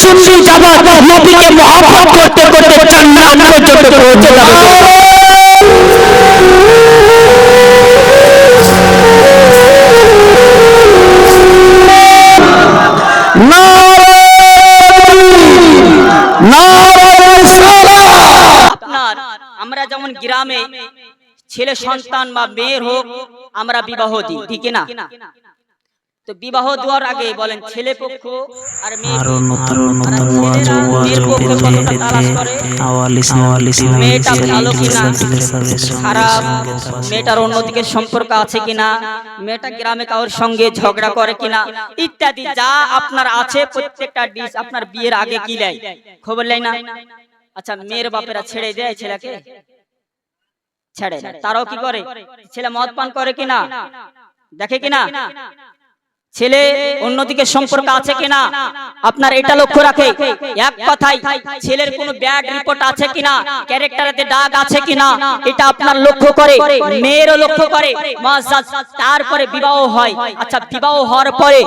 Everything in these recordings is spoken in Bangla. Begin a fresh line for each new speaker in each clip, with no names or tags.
সুন্নি জামাত নবীকে মহব্বত করতে করতে জান্নাত পর্যন্ত পৌঁছে যাবে।
আমরা যেমন গ্রামে ছেলে সন্তান বা মেয়ের হোক, আমরা বিবাহ দিই, ঠিক না তো বিবাহ দেওয়ার আগে বলেন ছেলে পক্ষ আর মেয়ে
আরও নতুন ওয়াজ ওয়াজ পেতে আওয়াল আওয়াল
মেয়েটা ভালো কিনা? খারাপ? মেয়েটার অন্যদিকে সম্পর্ক আছে কিনা? মেয়েটা গ্রামে কারোর সঙ্গে ঝগড়া করে কিনা? ইত্যাদি যা আপনার আছে প্রত্যেকটা ডিশ আপনার বিয়ের আগে কি নেয় খবর নেয় না? আচ্ছা মেয়ের বাপেরা ছেড়ে দেয় ছেলেকে? ছেড়ে না তারাও কি করে? ছেলে মদ পান করে কিনা? দেখে কিনা? ছেলে, অন্যদিকে সম্পর্ক আছে কিনা? আপনার এটা লক্ষ্য রাখে। এক কথাই ছেলের কোনো ব্যাড রিপোর্ট আছে কিনা? ক্যারেক্টারেতে দাগ আছে কিনা? এটা আপনার লক্ষ্য করে। মেয়েরও লক্ষ্য করে। তারপরে বিবাহ হয়। আচ্ছা বিবাহ হওয়ার পরে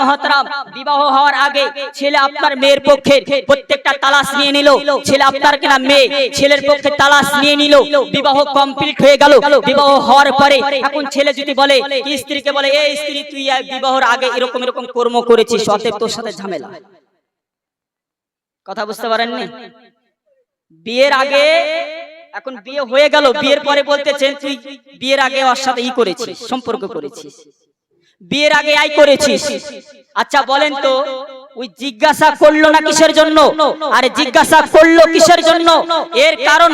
মহতরম, বিবাহ হওয়ার আগে ছেলে আপনার মেয়ের পক্ষে প্রত্যেকটা তালাশ নিয়ে নিল। ছেলে আপনার কিনা মেয়ে, ছেলের পক্ষে তালাশ নিয়ে নিল। বিবাহ কমপ্লিট হয়ে গেল। বিবাহ হওয়ার পরে এখন ছেলে যদি বলে, স্ত্রীকে বলে, এই স্ত্রী, তুই বিবাহর আগে এরকম এরকম কর্ম করেছিস, অতএব তোর সাথে ঝামেলা। কথা বুঝতে পারেননি? বিয়ের আগে, এখন বিয়ে হয়ে গেল, বিয়ের পরে বলতেছেন, তুই বিয়ের আগে ওর সাথে ই করেছিস, সম্পর্ক করেছিস। বিয়ের আগে আই করেছিস। আচ্ছা বলেন তো, ওই জিজ্ঞাসা করল না কিসের জন্য? আরে, জিজ্ঞাসা করল কিসের জন্য? এর কারণ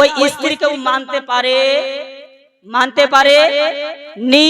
ওই স্ত্রীকেও মানতে পারে মানতে পারে? নি।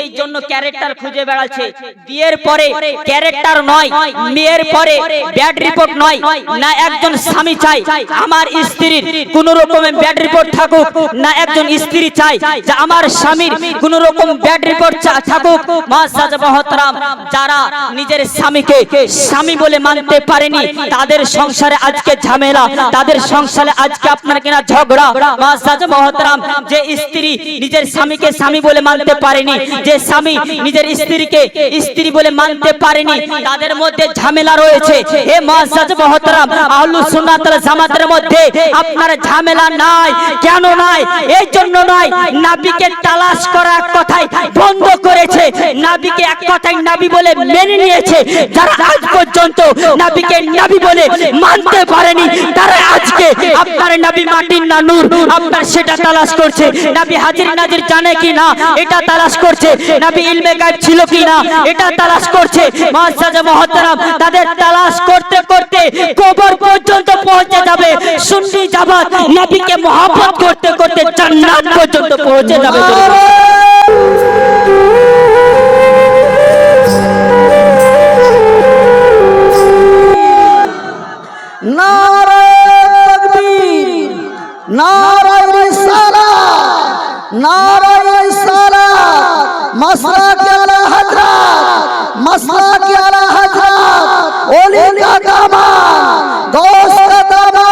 এই জন্য ক্যারেক্টার খুঁজে বেড়াচ্ছে। বিয়ের পরে ক্যারেক্টার নয়, মেয়ের পরে ব্যাড রিপোর্ট নয়, না একজন স্বামী চাই, আমার স্ত্রীর কোন রকমের ব্যাড রিপোর্ট থাকুক, না একজন স্ত্রী চাই, যে আমার স্বামীর কোন রকম ব্যাড রিপোর্ট থাকুক। মাসাজ মহতরাম, যারা নিজের স্বামীকে স্বামী বলে মানতে পারেনি, তাদের সংসারে আজকে ঝামেলা, তাদের সংসারে আজকে আপনার কিনা ঝগড়া। মাসাজ মহতরাম, যে স্ত্রী নিজের স্বামীকে স্বামী বলে মানতে পারেনি। যে স্বামী নিজের স্ত্রীকে স্ত্রী বলে মানতে পারেনি, তাদের মধ্যে ঝামেলা রয়েছে। হে মাসাজ মহতরাম, আহলু সুন্নাত ওয়াল জামাতের মধ্যে আপনার ঝামেলা নাই, কেন নাই? এই জন্য নয়, নাবিকে তালাশ করা কথাই বন্ধ করেছে। নাবিকে এক কথাই নাবি বলে মেনে নিয়েছে। যারা আজ পর্যন্ত নাবিকে নাবি বলে মানতে পারেনি, তারা আজকে আপনার নাবি মাটির না নূর, আপনার সেটা তালাশ করছে। নাবি হাজির নাজির জানে কি না এটা তালাশ করছে। নাবি ইলমে গায়ব ছিল কি না এটা তালাশ করছে। মাসাজে মহতারাম তাদের তালাশ করতে করতে কবর পর্যন্ত পৌঁছে যাবে। সুন্নি জামাত নবীকে মহব্বত করতে করতে জান্নাত পর্যন্ত পৌঁছে যাবে।
নারায় তকবীর নারায় নারায় রিসালাত মাসরাক আলা হযরত আলা হযরত ওলি কা দোস্ত কা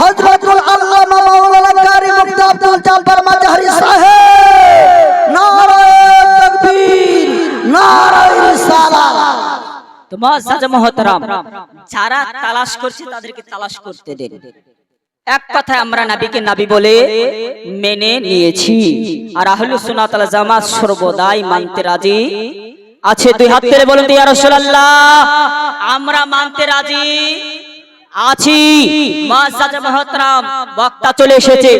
হযরতুল আল্লামা মাওলানা কারি মুফতি আব্দুল জব্বার মাজহারি সাহেব নারায় তকবীর নারায় রিসালাত
তো মুআজ্জাজ মুহতারাম, যারা তালাশ করছে তাদেরকে তালাশ করতে দেন। এক কথায় আমরা নাবিকে নাবি বলে মেনে নিয়েছি। আর আহলু সুনাতাল জামাত সর্বদাই মানতে রাজি আছে। দুই হাত ধরে বলুন ইয়া রাসূলুল্লাহ, আমরা মানতে রাজি আছি। মুআজ্জাজ মহতরাম, বক্তা চলে এসেছে।